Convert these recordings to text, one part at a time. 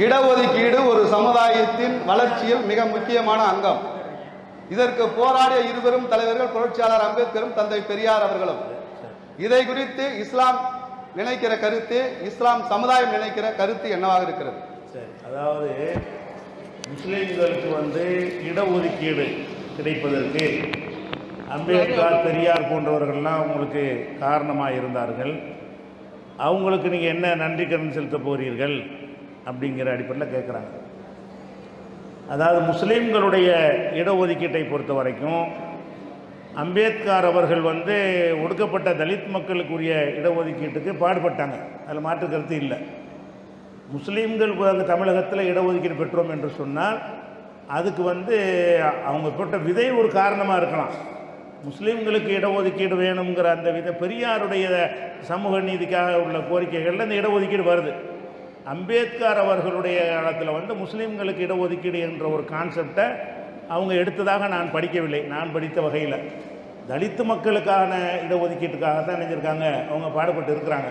இடஒதுக்கீடு ஒரு சமுதாயத்தின் வளர்ச்சியில் மிக முக்கியமான அங்கம். இதற்கு போராடிய இருவரும் தலைவர்கள் புரட்சியாளர் அம்பேத்கரும் தந்தை பெரியார் அவர்களும். இதை குறித்து இஸ்லாம் நினைக்கிற கருத்து இஸ்லாம் சமுதாயம் நினைக்கிற கருத்து என்னவாக இருக்கிறது? சரி அதாவது முஸ்லீம்களுக்கு வந்து இடஒதுக்கீடு கிடைப்பதற்கு அம்பேத்கர் பெரியார் போன்றவர்கள்லாம் உங்களுக்கு காரணமாக இருந்தார்கள் அவங்களுக்கு நீங்கள் என்ன நன்றி கடன் செலுத்த போகிறீர்கள் அப்படிங்கிற அடிப்படையில் கேட்குறாங்க அதாவது முஸ்லீம்களுடைய இடஒதுக்கீட்டை பொறுத்த வரைக்கும் அம்பேத்கர் அவர்கள் வந்து ஒடுக்கப்பட்ட தலித் மக்களுக்குரிய இடஒதுக்கீட்டுக்கு பாடுபட்டாங்க. அதில் மாற்று கருத்து இல்லை. முஸ்லீம்கள் அங்கே தமிழகத்தில் இடஒதுக்கீடு பெற்றோம் என்று சொன்னால் அதுக்கு வந்து அவங்க போட்ட விதை ஒரு காரணமாக இருக்கலாம். முஸ்லீம்களுக்கு இடஒதுக்கீடு வேணுங்கிற அந்த வித பெரியாருடைய சமூக நீதிக்காக உள்ள கோரிக்கைகளில் இந்த இடஒதுக்கீடு வருது. அம்பேத்கர் அவர்களுடைய காலத்தில் வந்து முஸ்லீம்களுக்கு இடஒதுக்கீடு என்ற ஒரு கான்செப்டை அவங்க எடுத்ததாக நான் படிக்கவில்லை. நான் படித்த வகையில். தலித்து மக்களுக்கான இடஒதுக்கீட்டுக்காக தான் நினைஞ்சிருக்காங்க. அவங்க பாடுபட்டு இருக்கிறாங்க.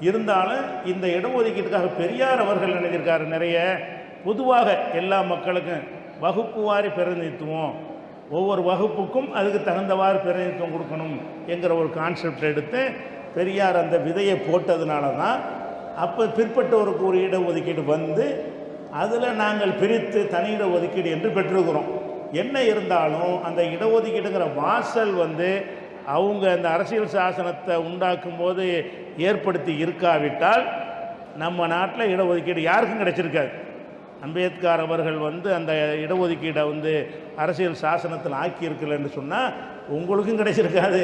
இருந்தாலும் இந்த இடஒதுக்கீட்டுக்காக பெரியார் அவர்கள் நினைஞ்சிருக்காரு நிறைய. பொதுவாக எல்லா மக்களுக்கும் வகுப்பு வாரி பிரதிநிதித்துவம். ஒவ்வொரு வகுப்புக்கும் அதுக்கு தகுந்தவாறு பிரதிநிதித்துவம் கொடுக்கணும் என்கிற ஒரு கான்செப்ட் எடுத்து பெரியார் அந்த விதையை போட்டதுனால தான் அப்போ பிற்பட்டோருக்கு ஒரு இடஒதுக்கீடு வந்து அதில் நாங்கள் பிரித்து தனி இடஒதுக்கீடு என்று பெற்றிருக்கிறோம். என்ன இருந்தாலும் அந்த இடஒதுக்கீடுங்கிற வாசல் வந்து அவங்க அந்த அரசியல் சாசனத்தை உண்டாக்கும் போது ஏற்படுத்தி இருக்காவிட்டால் நம்ம நாட்டில் இடஒதுக்கீடு யாருக்கும் கிடைச்சிருக்காது. அம்பேத்கர் அவர்கள் வந்து அந்த இடஒதுக்கீடை வந்து அரசியல் சாசனத்தில் ஆக்கியிருக்கலன்னு சொன்னால் உங்களுக்கும் கிடைச்சிருக்காது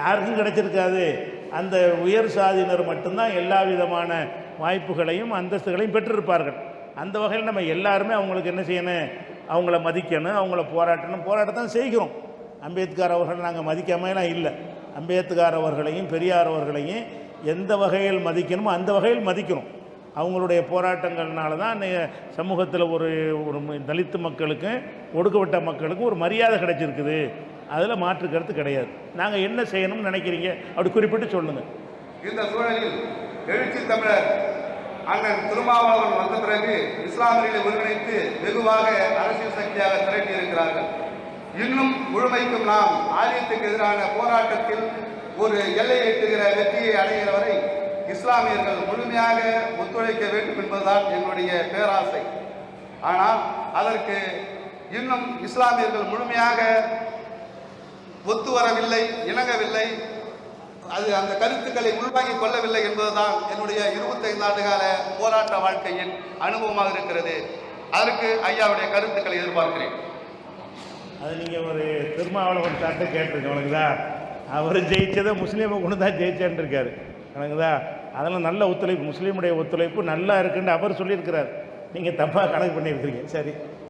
யாருக்கும் கிடைச்சிருக்காது. அந்த உயர் சாதியினர் மட்டும்தான் எல்லா விதமான வாய்ப்புகளையும் அந்தஸ்துகளையும் பெற்றிருப்பார்கள். அந்த வகையில் நம்ம எல்லாருமே அவங்களுக்கு என்ன செய்யணும்? அவங்கள மதிக்கணும் அவங்கள போராட்டணும். போராட்டத்தான் செய்கிறோம். அம்பேத்கர் அவர்கள் நாங்கள் மதிக்காமலாம் இல்லை. அம்பேத்கர் அவர்களையும் பெரியார் அவர்களையும் எந்த வகையில் மதிக்கணுமோ அந்த வகையில் மதிக்கிறோம். அவங்களுடைய போராட்டங்கள்னால தான் சமூகத்தில் ஒரு ஒரு தலித்து மக்களுக்கும் ஒடுக்கப்பட்ட மக்களுக்கும் ஒரு மரியாதை கிடைச்சிருக்குது. அதில் மாற்று கருத்து கிடையாது. நாங்கள் என்ன செய்யணும்னு நினைக்கிறீங்க? அப்படி குறிப்பிட்டு சொல்லுங்கள் இந்த சூழலில் எழுச்சி தமிழர் அண்ணன் திருமாவளவன் வந்த பிறகு இஸ்லாமியர்களை ஒருங்கிணைத்து வெகுவாக அரசியல் சக்தியாக திரட்டி இருக்கிறார்கள் இன்னும் முழுமைக்கும் நாம் ஆரியத்துக்கு எதிரான போராட்டத்தில் ஒரு எல்லை எட்டுகிற வெற்றியை அடைகிற வரை இஸ்லாமியர்கள் முழுமையாக ஒத்துழைக்க வேண்டும் என்பதுதான் என்னுடைய பேராசை. ஆனால் அதற்கு இன்னும் இஸ்லாமியர்கள் முழுமையாக ஒத்து வரவில்லை இணங்கவில்லை. அது அந்த கருத்துக்களை உள்வாங்கிக் கொள்ளவில்லை என்பதுதான் என்னுடைய 25 ஆண்டு கால போராட்ட வாழ்க்கையின் அனுபவமாக இருக்கிறது. அதற்கு ஐயாவுடைய கருத்துக்களை எதிர்பார்க்கிறேன். அது நீங்கள் ஒரு திருமாவளவன் சார்ட்ட கேட்டிருக்கோம் உனக்குதா? அவர் ஜெயிச்சதை முஸ்லீமை கொண்டு தான் ஜெயிச்சேன்னு இருக்காரு. எனக்குதா அதெல்லாம் நல்ல ஒத்துழைப்பு முஸ்லீமுடைய ஒத்துழைப்பு நல்லா இருக்குன்னு அவர் சொல்லியிருக்கிறார். நீங்கள் தப்பாக கணக்கு பண்ணியிருக்கிறீங்க. சரி.